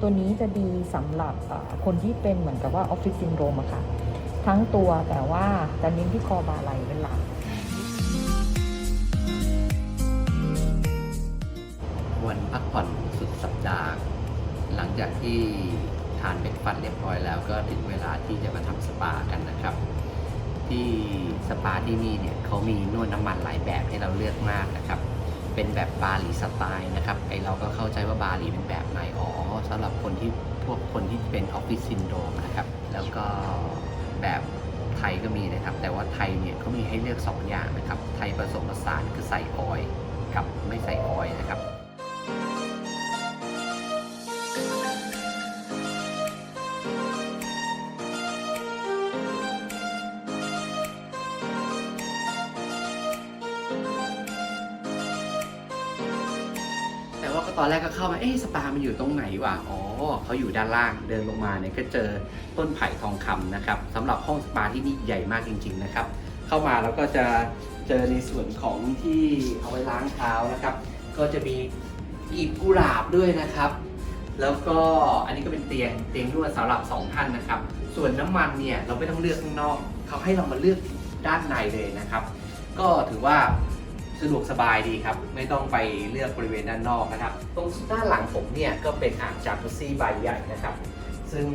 ตัวนี้จะดีสำหรับคนที่เป็นเหมือนกับว่าออฟฟิศซินโดรมอะค่ะ ทั้งตัวแต่ว่าจะเน้นที่คอบาไหลเป็นหลักวันพักผ่อนสุดสัปดาห์ หลังจากที่ทานเป็นฟันเรียบร้อยแล้วก็ถึงเวลาที่จะมาทำสปากันนะครับ ที่สปาที่นี่เนี่ยเขามีนวดน้ำมันหลายแบบให้เราเลือกมากนะครับ เป็นแบบบาหลีสไตล์นะครับไอเราก็เข้าใจว่าบาหลีเป็นแบบไหนอ๋อำหรับคนที่พวกคนที่เป็นออฟฟิศซินโดรมนะครับ แล้วก็แบบไทยก็มีนะครับ แต่ว่าไทยเนี่ยเขามีให้เลือกสองอย่างนะครับ ไทยผสมผสานคือใส่ออยกับไม่ใส่ออยนะครับ ตอนแรกก็เข้ามา เอ๊ะสปา มันอยู่ตรงไหนวะ อ๋อเขาอยู่ด้านล่าง เดินลงมาเนี่ยก็เจอต้นไผ่ทองคำนะครับสำหรับห้องสปาที่นี่ใหญ่มากจริง ๆนะครับ เข้ามาแล้วก็จะเจอในส่วนของที่เอาไว้ล้างเท้านะครับ ก็จะมีกีบกุหลาบด้วยนะครับ แล้วก็อันนี้ก็เป็นเตียงเตียงนวดสำหรับสองท่านนะครับ ส่วนน้ำมันเนี่ยเราไม่ต้องเลือกข้างนอก เขาให้เรามาเลือกด้านในเลยนะครับ ก็ถือว่า สะดวกสบายดีครับ ไม่ต้องไปเลือกบริเวณด้านนอกนะครับ ตรงด้านหลังผมเนี่ยก็เป็นอ่างจากุซี่ใบใหญ่นะครับ ซึ่ง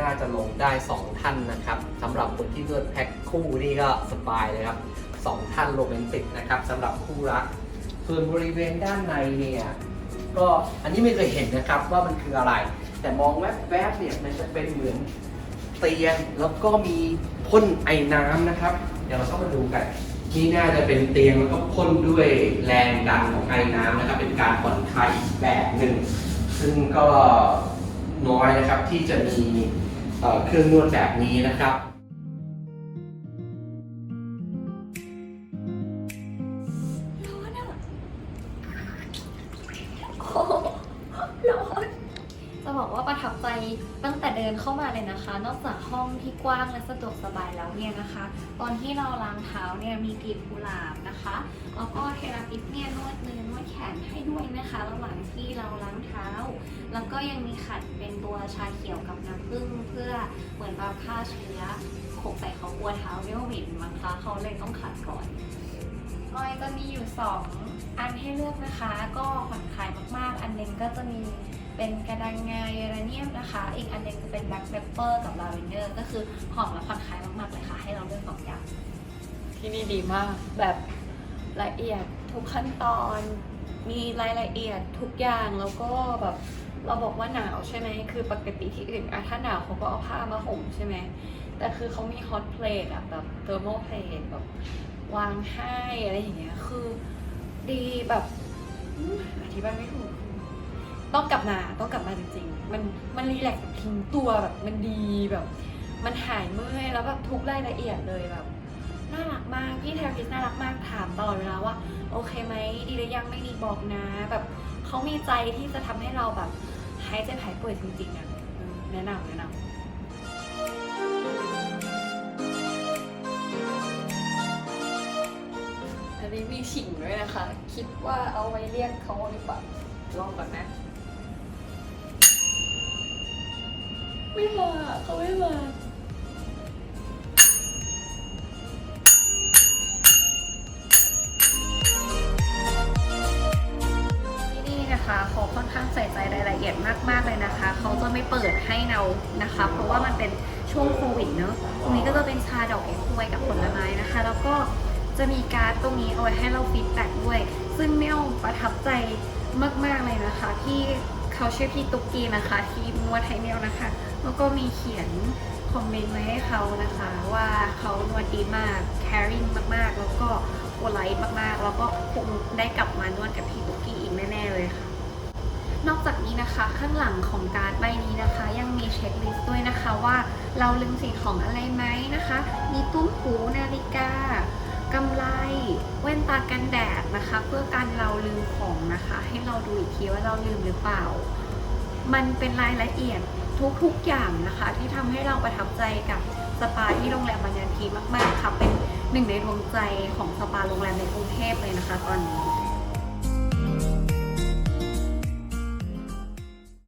น่าจะลงได้ 2 ท่านนะครับสำหรับคนที่นวดแพ็คคู่นี่ก็สบายเลยครับสองท่านโรแมนติกนะครับสำหรับคู่รัก ส่วนบริเวณด้านในเนี่ยก็อันนี้ไม่เคยเห็นนะครับว่ามันคืออะไร แต่มองแวบๆเนี่ยมันจะเป็นเหมือนเตียงแล้วก็มีพ่นไอ้น้ำนะครับ เดี๋ยวเราต้องมาดูกัน นี่น่าจะเป็นเตียงแล้วก็พ่นด้วยแรงดันของไอ้น้ำนะครับ เป็นการผ่อนคลายอีกแบบหนึ่ง ซึ่งก็น้อยนะครับที่จะมีเครื่องนวดแบบนี้นะครับ บอกว่าประทับใจตั้งแต่เดินเข้ามาเลยนะคะ นอกจากห้องที่กว้างและสะดวกสบายแล้วเนี่ยนะคะ ตอนที่เราล้างเท้าเนี่ยมีกลีบกุหลาบนะคะแล้วก็เทราปิสเนี่ยนวดมือนวดแขนให้ด้วยนะคะ ระหว่างที่เราล้างเท้า แล้วก็ยังมีขัดเป็นตัวชาเขียวกับน้ำผึ้งเพื่อเหมือนแบบฆ่าเชื้อขกใส่เขากลัวเท้าเนี่ยหวินมั้งคะเขาเลยต้องขัดก่อนออยจะมีอยู่ 2 อันให้เลือกนะคะ ก็ผ่อนคลายมากๆ อันหนึงก็จะมี เป็นกระดังงาเยอรเนียมนะคะ อีกอันหนึงจะเป็นแบล็คเปปเปอร์กับลาเวนเดอร์ก็คือหอมและผ่อนคลายมากๆเลยค่ะ ให้เราเลือกสองอย่างที่นี่ดีมากแบบละเอียดทุกขั้นตอนมีรายละเอียดทุกอย่างแล้วก็แบบเราบอกว่าหนาวใช่ไหมคือปกติที่อื่นอะถ้าหนาวเขาก็เอาผ้ามาห่มใช่ไหมแต่คือเขามีฮอตเพลทอะแบบเทอร์โมเพลทแบบวางให้อะไรอย่างเงี้ยคือดีแบบอธิบายไม่ถูก ต้องกลับมาต้องกลับมาจริงๆ มันมันรีแลกซ์แบบทิ้งตัวแบบมันดีแบบ มันหายเมื่อยแล้วแบบทุกรายละเอียดเลยแบบน่ารักมากพี่เทอราพิสน่ารักมากถามตลอดเวลาว่า โอเคไหมดีหรือยังไม่ดีบอกนะ แบบเขามีใจที่จะทำให้เราแบบหายเจ็บหายป่วยจริงๆอะแนะนำแนะนำอันนี้มีฉิงด้วยนะคะ คิดว่าเอาไว้เรียกเขาหรือเปล่าลองก่อนนะ ไม่มาเขาไม่มาที่นี่นะคะเขาค่อนข้างใส่ใจรายละเอียดมากๆเลยนะคะ เขาจะไม่เปิดให้เรานะคะ เพราะว่ามันเป็นช่วงโควิดเนอะตรงนี้ก็จะเป็นชาดอกเอ็กซ์ไวกับผลไม้นะคะ แล้วก็จะมีการ์ดตรงนี้เอาไว้ให้เราฟีดแบ็กด้วย ซึ่งเมลประทับใจมากๆเลยนะคะ ที่เขาชื่อพี่ตุ๊กกี้นะคะ ที่นวดให้เมลนะคะ แล้วก็มีเขียนคอมเมนต์ไว้ให้เขานะคะ ว่าเขานวดดีมาก caring มากๆ แล้วก็โอไลท์มากๆ แล้วก็คงได้กลับมานวดกับพี่ตุ๊กกี้อีกแน่ๆเลยค่ะ นอกจากนี้นะคะข้างหลังของการ์ดใบนี้นะคะ ยังมีเช็คลิสต์ด้วยนะคะว่าเราลืมสิ่งของอะไรไหมนะคะ มีตุ้มหูนาฬิกากำไรแว่นตากันแดดนะคะ เพื่อการเราลืมของนะคะ ให้เราดูอีกทีว่าเราลืมหรือเปล่า มันเป็นรายละเอียดทุกๆอย่างนะคะ ที่ทำให้เราประทับใจกับสปาที่โรงแรมบรรยาทีมากๆค่ะเป็นหนึ่งในดวงใจของสปาโรงแรมในกรุงเทพเลยนะคะ ตอนนี้